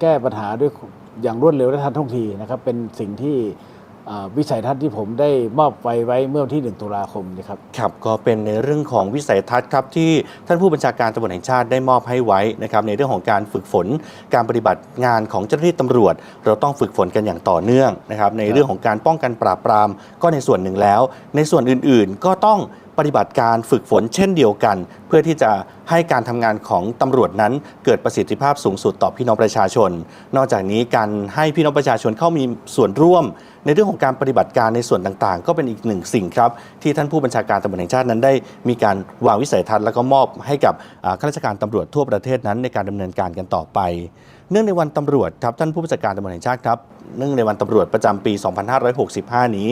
แก้ปัญหาด้วยอย่างรวดเร็วและทันท่วงทีนะครับเป็นสิ่งที่วิสัยทัศน์ที่ผมได้มอบไว้ไว้เมื่อวันที่ 1 ตุลาคมนะครับครับก็เป็นในเรื่องของวิสัยทัศน์ครับที่ท่านผู้บัญชาการตำรวจแห่งชาติได้มอบให้ไว้นะครับในเรื่องของการฝึกฝนการปฏิบัติงานของเจ้าหน้าที่ตำรวจ เราต้องฝึกฝนกันอย่างต่อเนื่องนะครับในเรื่องของการป้องกันปราบปรามก็ในส่วนหนึ่งแล้ว ในส่วนอื่นๆ ก็ต้อง ปฏิบัติการฝึกฝนเช่นเดียวกัน เพื่อที่จะให้การทำงานของตำรวจนั้น เกิดประสิทธิภาพสูงสุดต่อพี่น้องประชาชน นอกจากนี้การให้พี่น้องประชาชนเข้ามีส่วนร่วม ในเรื่องของการปฏิบัติการในส่วนต่างๆ ก็เป็นอีกหนึ่งสิ่งครับ ที่ท่านผู้บัญชาการตำรวจแห่งชาตินั้นได้ มีการวางวิสัยทัศน์แล้วก็มอบให้กับข้าราชการตำรวจทั่วประเทศนั้นในการดำเนินการกันต่อไปเนื่องในวันตำรวจครับท่านผู้บัญชาการตำรวจแห่งชาติครับเนื่องในวันตำรวจประจำปี 2565 นี้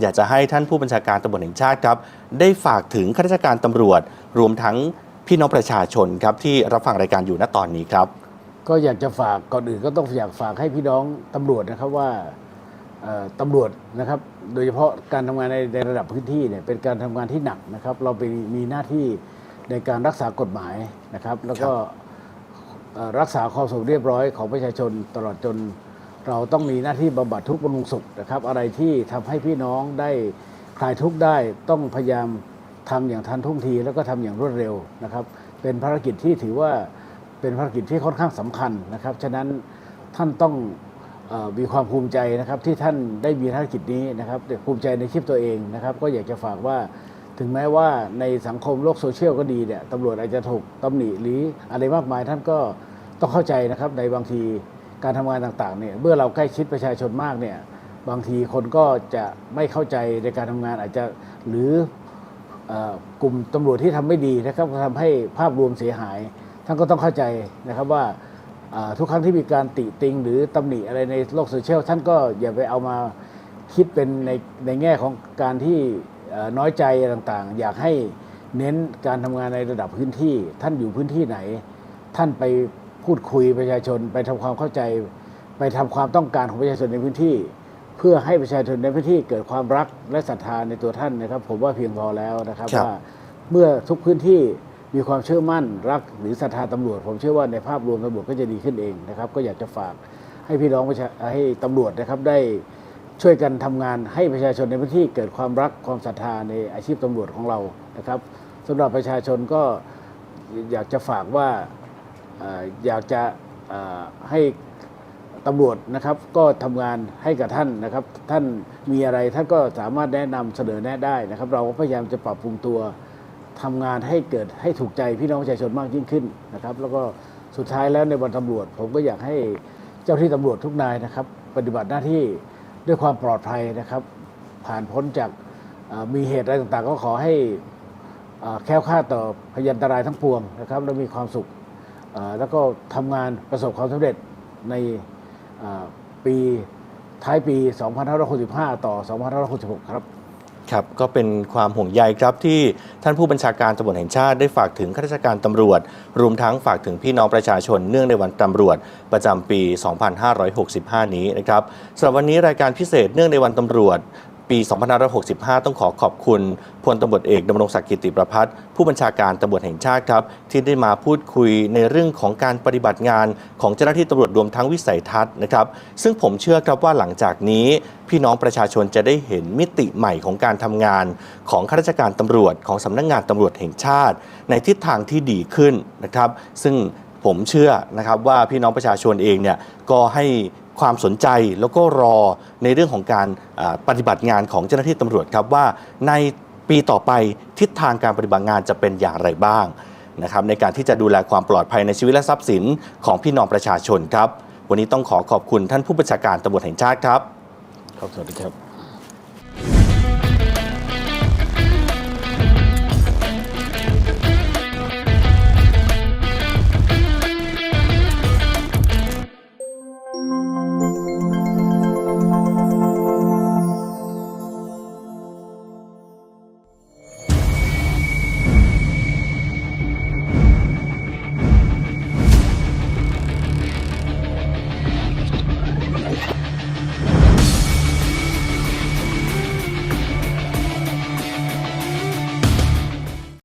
อยากจะให้ท่านผู้บัญชาการตำรวจแห่งชาติครับ ได้ฝากถึงข้าราชการตำรวจ รวมทั้งพี่น้องประชาชนครับที่รับฟังรายการอยู่ณตอนนี้ครับ ก็อยากจะฝากก่อนอื่นก็ต้องอยากฝากให้พี่น้องตำรวจนะครับว่าตำรวจนะครับ โดยเฉพาะการทำงานในในระดับพื้นที่เนี่ยเป็นการทำงานที่หนักนะครับ เราไปมีหน้าที่ในการรักษากฎหมายนะครับ แล้วก็ รักษาความสงบเรียบร้อยของประชาชนตลอดจน เราต้องมีหน้าที่บำบัดทุกข์บำรุงสุขนะครับ อะไรที่ทำให้พี่น้องได้คลายทุกข์ได้ต้องพยายามทำอย่างทันท่วงทีแล้วก็ทำอย่างรวดเร็วนะครับ เป็นภารกิจที่ถือว่าเป็นภารกิจที่ค่อนข้างสำคัญนะครับ ฉะนั้นท่านต้องมีความภูมิใจนะครับที่ท่านได้มีภารกิจนี้นะครับภูมิใจในชีพตัวเองนะครับ ก็อยากจะฝากว่า ถึงแม้ว่าในสังคมโลกโซเชียลก็ดีเนี่ยตำรวจอาจจะถูกตำหนิหรืออะไรมากมายท่านก็ต้องเข้าใจนะครับในบางทีการทำงานต่างๆเนี่ยเมื่อเราใกล้ชิดประชาชนมากเนี่ยบางทีคนก็จะไม่เข้าใจในการทำงานอาจจะหรืออกลุ่มตำรวจที่ทำไม่ดีนะครับทำให้ภาพรวมเสียหาย ท่านก็ต้องเข้าใจนะครับว่าทุกครั้งที่มีการติติง หรือตำหนิอะไรในโลกโซเชียลท่านก็อย่าไปเอามาคิดเป็นในในแง่ของการที่ น้อยใจต่างๆ อยากให้เน้นการทำงานในระดับพื้นที่ ท่านอยู่พื้นที่ไหน ท่านไปพูดคุยประชาชน ไปทำความเข้าใจ ไปทำความต้องการของประชาชนในพื้นที่ เพื่อให้ประชาชนในพื้นที่เกิดความรักและศรัทธาในตัวท่านนะครับ ผมว่าเพียงพอแล้วนะครับครับว่าเมื่อทุกพื้นที่มีความเชื่อมั่นรักหรือศรัทธาตำรวจ ผมเชื่อว่าในภาพรวมตำรวจก็จะดีขึ้นเองนะครับ ก็อยากจะฝากให้พี่น้องประชาให้ตำรวจนะครับได้ ช่วยกันทำงานให้ประชาชนในพื้นที่เกิดความรักความศรัทธาในอาชีพตำรวจของเรานะครับสำหรับประชาชนก็อยากจะฝากว่าอยากจะให้ตำรวจนะครับก็ทำงานให้กับท่านนะครับ ท่านมีอะไรท่านก็สามารถแนะนำเสนอแนะได้นะครับ เราก็พยายามจะปรับปรุงตัวทำงานให้เกิดให้ถูกใจพี่น้องประชาชนมากยิ่งขึ้นนะครับ แล้วก็สุดท้ายแล้วในวันตำรวจ ผมก็อยากให้เจ้าที่ตำรวจทุกนายนะครับ ปฏิบัติหน้าที่ ด้วยความปลอดภัยนะครับ ผ่านพ้นจากมีเหตุอะไรต่างๆ ก็ขอให้แค้วค่าต่อพยันตรายทั้งปวงนะครับ และมีความสุขแล้วก็ทำงานประสบความสำเร็จในปีท้ายปี 2565 ต่อ 2566 ครับ ครับก็เป็นความห่วงใยครับที่ท่านผู้บัญชาการตำรวจแห่งชาติได้ฝากถึงข้าราชการตำรวจ รวมทั้งฝากถึงพี่น้องประชาชนเนื่องในวันตำรวจ ประจำปี 2565 นี้นะครับสำหรับวันนี้รายการพิเศษเนื่องในวันตำรวจ ปี2565 ต้องขอขอบคุณพลตำรวจเอกดำรงศักดิ์กิติประพัฒน์ผู้บัญชาการตำรวจแห่งชาติครับ ที่ได้มาพูดคุยในเรื่องของการปฏิบัติงานของเจ้าหน้าที่ตำรวจรวมทั้งวิสัยทัศน์นะครับ ซึ่งผมเชื่อครับว่าหลังจากนี้ พี่น้องประชาชนจะได้เห็นมิติใหม่ของการทำงาน ของข้าราชการตำรวจของสำนักงานตำรวจแห่งชาติ ในทิศทางที่ดีขึ้นนะครับ ซึ่งผมเชื่อนะครับว่าพี่น้องประชาชนเองเนี่ยก็ให้ ความสนใจแล้วก็รอในเรื่องของการปฏิบัติงานของเจ้าหน้าที่ตำรวจครับว่าในปีต่อไปทิศทางการปฏิบัติงานจะเป็นอย่างไรบ้างนะครับในการที่จะดูแลความปลอดภัยในชีวิตและทรัพย์สินของพี่น้องประชาชนครับ วันนี้ต้องขอขอบคุณท่านผู้บัญชาการตำรวจแห่งชาติครับ ครับสวัสดีครับ